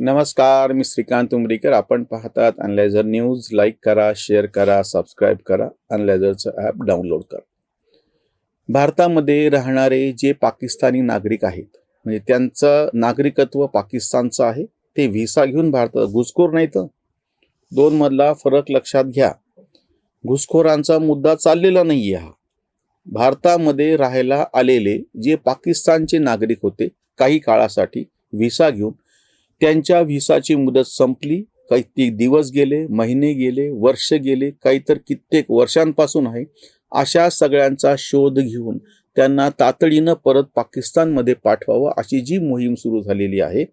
नमस्कार मी श्रीकांत उमरीकर. आपण पाहतात अनलायझर न्यूज लाईक करा शेअर करा सबस्क्राईब करा. अनलायझरचं ॲप डाउनलोड करा. भारतामध्ये राहणारे जे पाकिस्तानी नागरिक आहेत म्हणजे त्यांचं नागरिकत्व पाकिस्तानचं आहे ते व्हिसा घेऊन भारतात. घुसखोर नाही तर? दोन मधला फरक लक्षात घ्या. घुसखोरांचा मुद्दा चाललेला नाही हा. भारतामध्ये राहायला आलेले जे पाकिस्तानचे नागरिक होते काही काळासाठी व्हिसा घेऊन त्यांच्या व्हिसाची मुदत संपली काही दिवस गेले महिने गेले वर्ष गेले काही तर कित्येक वर्षांपासून आहे अशा सगळ्यांचा शोध घेऊन त्यांना तातडीनं परत पाकिस्तानमध्ये पाठवावं अशी जी मोहीम सुरू झालेली आहे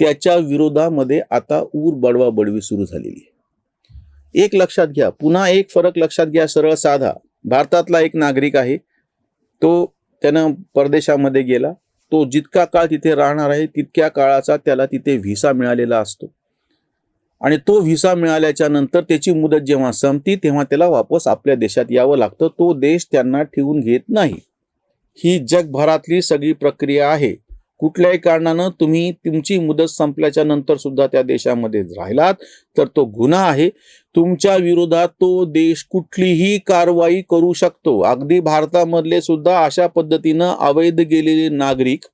त्याच्या विरोधामध्ये आता ऊर बडवा बडवी सुरू झालेली आहे. एक लक्षात घ्या पुन्हा एक फरक लक्षात घ्या सरळ साधा. भारतातला एक नागरिक आहे तो त्यानं परदेशामध्ये गेला तो जितका काळ तिथे राहणार आहे तितक्या काळाचा त्याला तिथे व्हिसा मिळालेला असतो. आणि तो व्हिसा मिळाल्याच्या नंतर त्याची मुदत जेव्हा संपती तेव्हा त्याला वापस आपल्या देशात यावं लागतं. तो देश त्यांना ठेवून घेत नाही. ही जगभरातली सगळी प्रक्रिया आहे. कुठल्याही कारणानं तुम्ही तुमची मुदत संपल्याच्या नंतर सुद्धा त्या देशामध्ये राहिलात तर तो गुन्हा आहे. तुमच्या विरोधात तो देश कुठलीही कारवाई करू शकतो. अगदी भारतामधले सुद्धा अशा पद्धतीनं अवैध गेलेले नागरिक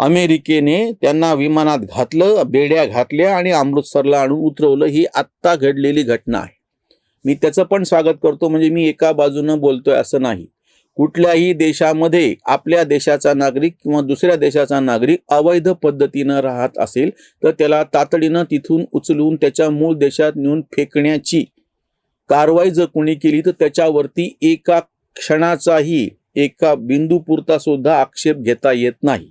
अमेरिकेने त्यांना विमानात घातलं बेड्या घातल्या आणि अमृतसरला आणून उतरवलं. ही आत्ता घडलेली घटना आहे. मी त्याचं पण स्वागत करतो. म्हणजे मी एका बाजूनं बोलतोय असं नाही. कुठल्याही देशामध्ये आपल्या देशाचा नागरिक किंवा दुसऱ्या देशाचा नागरिक अवैध पद्धतीनं राहत असेल तर त्याला तातडीनं तिथून उचलून त्याच्या मूळ देशात नेऊन फेकण्याची कारवाई जर कोणी केली तर त्याच्यावरती एका क्षणाचाही एका बिंदूपुरता सुद्धा आक्षेप घेता येत नाही.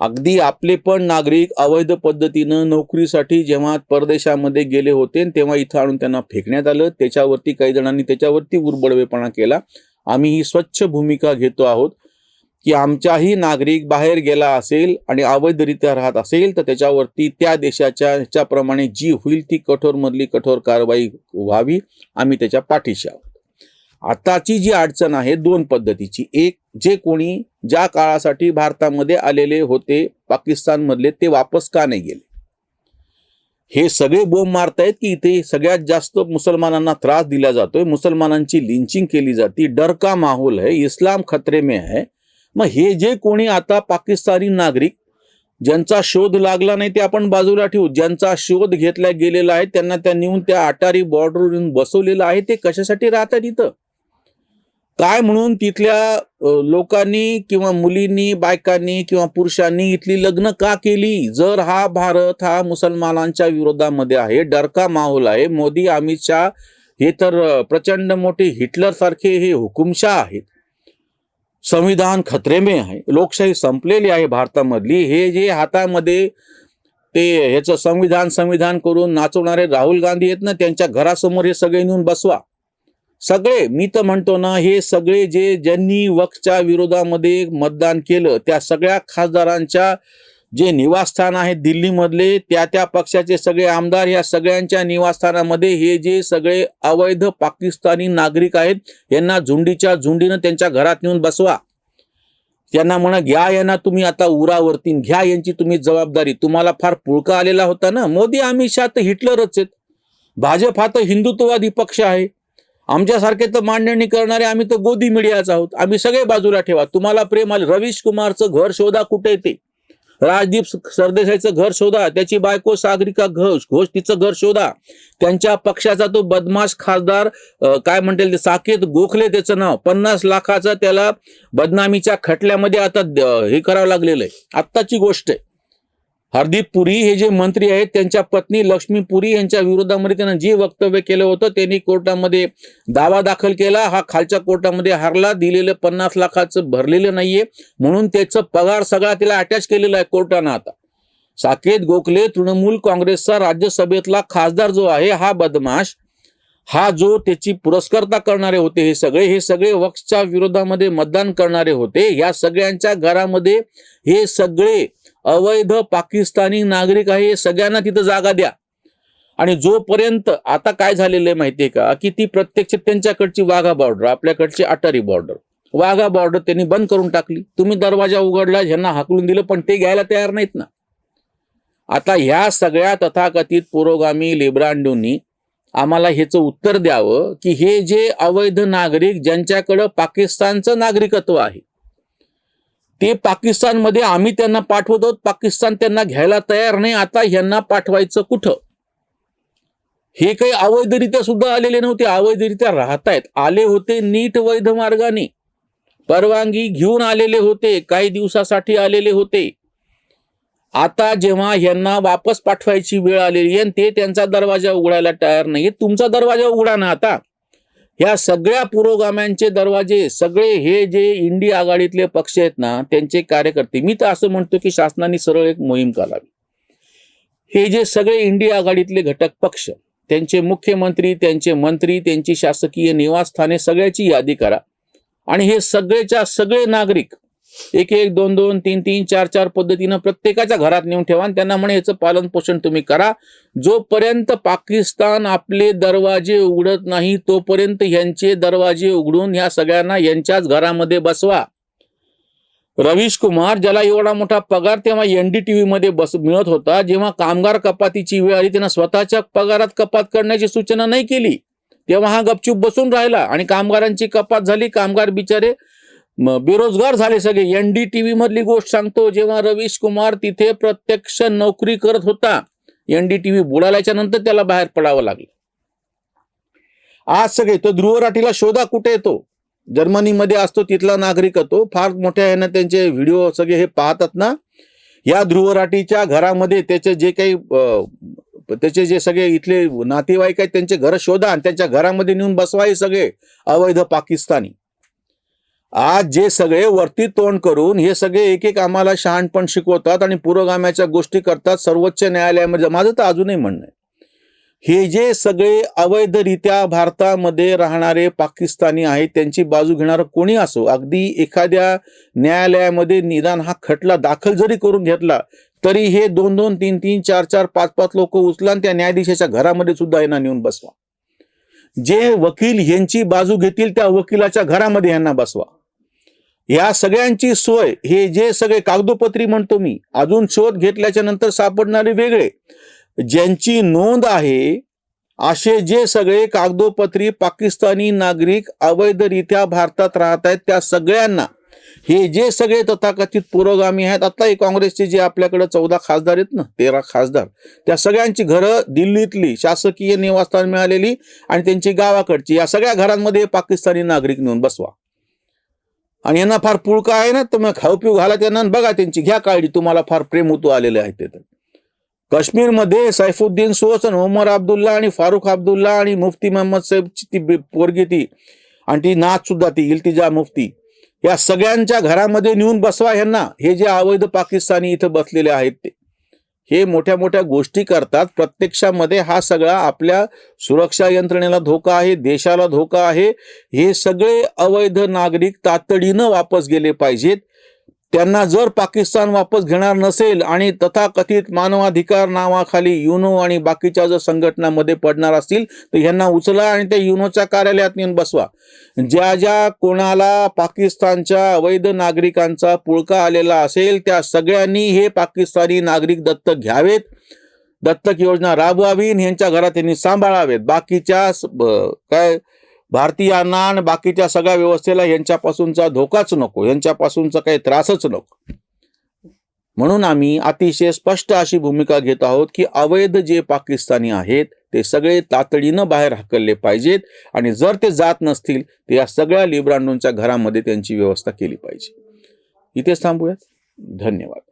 अगदी आपले पण नागरिक अवैध पद्धतीनं नोकरीसाठी जेव्हा परदेशामध्ये गेले होते तेव्हा इथं आणून त्यांना फेकण्यात आलं. त्याच्यावरती काही जणांनी त्याच्यावरती उरबडवेपणा केला. आम्ही ही स्वच्छ भूमिका घेतो आहोत की आमचाही नागरिक बाहेर गेला असेल आणि अवैधरित्या राहत असेल तर त्याच्यावरती त्या देशाच्या ह्याच्याप्रमाणे जी होईल ती कठोरमधली कठोर कारवाई व्हावी आम्ही त्याच्या पाठीशी आहोत. आताची जी अडचण आहे दोन पद्धतीची. एक जे कोणी ज्या काळासाठी भारतामध्ये आलेले होते पाकिस्तानमधले ते वापस का नाही गेले? हे सगळे बोंब मारतायत की इथे सगळ्यात जास्त मुसलमानांना त्रास दिला जातोय. मुसलमानांची लिंचिंग केली जाते. डर का माहोल है इस्लाम खतरे में है मग हे जे कोणी आता पाकिस्तानी नागरिक ज्यांचा शोध लागला नाही ते आपण बाजूला ठेवू. ज्यांचा शोध घेतला गेलेला आहे त्यांना त्या नेऊन त्या अटारी बॉर्डर बसवलेलं आहे ते कशासाठी राहतात इथं? काय म्हणून तिथल्या लोकांनी किंवा मुलींनी बायकांनी किंवा पुरुषांनी इथली लग्न का केली? जर हा भारत हा मुसलमानांच्या विरोधामध्ये आहे डरका माहोल आहे मोदी अमित शाह हे तर प्रचंड मोठे हिटलर सारखे हे हुकुमशाह आहेत. संविधान खतरेमे आहे लोकशाही संपलेली आहे भारतामधली. हे जे हातामध्ये ते ह्याचं संविधान संविधान करून नाचवणारे राहुल गांधी आहेत ना त्यांच्या घरासमोर हे सगळे नेऊन बसवा. सगळे मी तर म्हणतो ना हे सगळे जे ज्यांनी वक्फच्या विरोधामध्ये मतदान केलं त्या सगळ्या खासदारांच्या जे निवासस्थान आहेत दिल्लीमधले त्या त्या पक्षाचे सगळे आमदार या सगळ्यांच्या निवासस्थानामध्ये हे जे सगळे अवैध पाकिस्तानी नागरिक आहेत यांना झुंडीच्या झुंडीनं त्यांच्या घरात नेऊन बसवा. त्यांना म्हणा घ्या यांना तुम्ही आता उरावरती घ्या यांची तुम्ही जबाबदारी. तुम्हाला फार पुळका आलेला होता ना? मोदी अमित शहा तर हिटलरच आहेत. भाजप हा तर हिंदुत्ववादी पक्ष आहे. आमच्यासारखे तर मांडणी करणारे आम्ही तर गोदी मीडियाच आहोत. आम्ही सगळे बाजूला ठेवा. तुम्हाला प्रेम आले. रवीश कुमारचं घर शोधा कुठे ते? राजदीप सरदेसाईचं घर शोधा. त्याची बायको सागरिका घोष घोष तिचं घर शोधा. त्यांच्या पक्षाचा तो बदमाश खासदार काय म्हणतील ते? साकेत गोखले त्याचं नाव. पन्नास लाखाचा त्याला बदनामीच्या खटल्यामध्ये आता द- हे करावं लागलेलं आहे. आत्ताची गोष्ट आहे. हरदीप पुरी हे जे मंत्री आहेत त्यांच्या पत्नी लक्ष्मी पुरी यांच्या विरोधामध्ये त्यांना जे वक्तव्य केलं होतं त्यांनी कोर्टामध्ये दावा दाखल केला. हा खालच्या कोर्टामध्ये हारला दिलेलं पन्नास लाखाचं भरलेलं नाहीये. म्हणून त्याचं पगार सगळा तिला अटॅच केलेला आहे कोर्टानं आता. साकेत गोखले तृणमूल काँग्रेसचा राज्यसभेतला खासदार जो आहे हा बदमाश. हा जो त्याची पुरस्कर्ता करणारे होते हे सगळे हे सगळे वक्सच्या विरोधामध्ये मतदान करणारे होते. या सगळ्यांच्या घरामध्ये हे सगळे अवैध पाकिस्तानी नागरिक आहे हे सगळ्यांना तिथं जागा द्या. आणि जोपर्यंत आता काय झालेलं आहे माहितीये का? की ती प्रत्यक्ष त्यांच्याकडची वाघा बॉर्डर आपल्याकडची अटारी बॉर्डर वाघा बॉर्डर त्यांनी बंद करून टाकली. तुम्ही दरवाजा उघडला ह्यांना हाकलून दिलं पण ते घ्यायला तयार नाहीत ना. आता ह्या सगळ्या तथाकथित पुरोगामी लिब्रांडूंनी आम्हाला ह्याचं उत्तर द्यावं की हे जे अवैध नागरिक ज्यांच्याकडं पाकिस्तानचं नागरिकत्व आहे ते पाकिस्तानमध्ये आम्ही त्यांना पाठवतो पाकिस्तान त्यांना घ्यायला तयार नाही आता ह्यांना पाठवायचं कुठं? हे काही अवैधरित्या सुद्धा आलेले नव्हते अवैधरित्या राहतायत. आले होते नीट वैध मार्गाने. परवानगी घेऊन आलेले होते काही दिवसासाठी आलेले होते. आता जेव्हा यांना वापस पाठवायची वेळ आलेली आहे आणि ते त्यांचा दरवाजा उघडायला तयार नाही तुमचा दरवाजा उघडा ना आता. ह्या सगळ्या पुरोगाम्यांचे दरवाजे सगळे हे जे इंडी आघाडीतले पक्ष आहेत ना त्यांचे कार्यकर्ते मी तर असं म्हणतो की शासनाने सरळ एक मोहीम करावी हे जे सगळे इंडी आघाडीतले घटक पक्ष त्यांचे मुख्यमंत्री त्यांचे मंत्री त्यांची शासकीय निवासस्थाने सगळ्याची यादी करा. आणि हे सगळेच्या सगळे नागरिक एक एक दोन दोन तीन तीन चार चार पद्धतीनं प्रत्येकाच्या घरात नेऊन ठेवा आणि त्यांना म्हणे याचं पालन पोषण तुम्ही करा. जोपर्यंत पाकिस्तान आपले दरवाजे उघडत नाही तोपर्यंत यांचे दरवाजे उघडून या सगळ्यांना यांच्याच घरामध्ये बसवा. रवीश कुमार ज्याला एवढा मोठा पगार तेव्हा एनडीटीव्ही मध्ये बस मिळत होता जेव्हा कामगार कपातीची वेळ आली त्यांना स्वतःच्या पगारात कपात करण्याची सूचना नाही केली. तेव्हा हा गपचूप बसून राहिला आणि कामगारांची कपात झाली. कामगार बिचारे बेरोजगार झाले सगळे. एन डी टीव्ही मधली गोष्ट सांगतो जेव्हा रवीश कुमार तिथे प्रत्यक्ष नोकरी करत होता एन डी टीव्ही बुडाल्याच्या नंतर त्याला बाहेर पडावं लागलं. आज सगळे तो ध्रुव राठीला शोधा कुठे येतो? जर्मनीमध्ये असतो तिथला नागरिक तो. फार मोठ्या ह्यानं त्यांचे व्हिडिओ सगळे हे पाहतात ना. या ध्रुवराटीच्या घरामध्ये त्याचे जे काही त्याचे जे सगळे इथले नातेवाईक आहेत त्यांचे घर शोधा आणि त्यांच्या घरामध्ये नेऊन बसवा हे सगळे अवैध पाकिस्तानी. आज जे सगळे वरती तोंड करून हे सगळे एक एक आम्हाला शहाणपण शिकवतात आणि पुरोगाम्याच्या गोष्टी करतात सर्वोच्च न्यायालयामध्ये. माझं तर अजूनही म्हणणं आहे. हे जे सगळे अवैधरित्या भारतामध्ये राहणारे पाकिस्तानी आहेत त्यांची बाजू घेणारं कोणी असो अगदी एखाद्या न्यायालयामध्ये निदान हा खटला दाखल जरी करून घेतला तरी हे दोन दोन तीन तीन चार चार पाच पाच लोक उचला आणि त्या न्यायाधीशाच्या घरामध्ये सुद्धा यांना नेऊन बसवा. जे वकील यांची बाजू घेतील त्या वकिलाच्या घरामध्ये यांना बसवा. या सगळ्यांची सोय हे जे सगळे कागदोपत्री म्हणतो मी अजून शोध घेतल्याच्या नंतर सापडणारे वेगळे. ज्यांची नोंद आहे असे जे सगळे कागदोपत्री पाकिस्तानी नागरिक अवैधरित्या भारतात राहत आहेत त्या सगळ्यांना हे जे सगळे तथाकथित पुरोगामी आहेत आता हे काँग्रेसचे जे आपल्याकडे चौदा खासदार आहेत ना तेरा खासदार त्या सगळ्यांची घरं दिल्लीतली शासकीय निवासस्थान मिळालेली आणि त्यांची गावाकडची या सगळ्या घरांमध्ये पाकिस्तानी नागरिक नेऊन बसवा. आणि यांना फार पुळका आहे ना तर मग खाऊ पिऊ घाला त्यांना बघा त्यांची घ्या काळजी. तुम्हाला फार प्रेम उतू आलेले आहेत ते तर. काश्मीरमध्ये सैफुद्दीन सोहसन ओमर अब्दुल्ला आणि फारुख अब्दुल्ला आणि मुफ्ती मोहम्मद साहेबची ती पोरगी ती आणि ती नाच सुद्धा ती इल्तिजा मुफ्ती. या सगळ्यांच्या घरामध्ये नेऊन बसवा ह्यांना हे जे अवैध पाकिस्तानी इथं बसलेले आहेत ते. हे मोठ्या मोठ्या गोष्टी करतात. प्रत्यक्षामध्ये हा सगळा आपल्या सुरक्षा यंत्रणेला धोका आहे देशाला धोका आहे. हे सगळे अवैध नागरिक तातडीनं वापस गेले पाहिजेत. त्यांना जर पाकिस्तान वापस घेणार नसेल आणि तथाकथित मानवाधिकार नावाखाली युनो आणि बाकीच्या जर संघटनामध्ये पडणार असतील तर ह्यांना उचला आणि त्या युनोच्या कार्यालयात नेऊन बसवा. ज्या ज्या कोणाला पाकिस्तानच्या अवैध नागरिकांचा पुळका आलेला असेल त्या सगळ्यांनी हे पाकिस्तानी नागरिक दत्तक घ्यावेत. दत्तक योजना राबवावी यांच्या ह्यांच्या घरात त्यांनी सांभाळावेत. बाकीच्या काय भारतीयांना आणि बाकीच्या सगळ्या व्यवस्थेला यांच्यापासूनचा धोकाच नको यांच्यापासूनचा काही त्रासच नको. म्हणून आम्ही अतिशय स्पष्ट अशी भूमिका घेत आहोत की अवैध जे पाकिस्तानी आहेत ते सगळे तातडीनं बाहेर हकलले पाहिजेत आणि जर ते जात नसतील तर या सगळ्या लिब्रांडोंच्या घरामध्ये त्यांची व्यवस्था केली पाहिजे. इथेच थांबूयात धन्यवाद.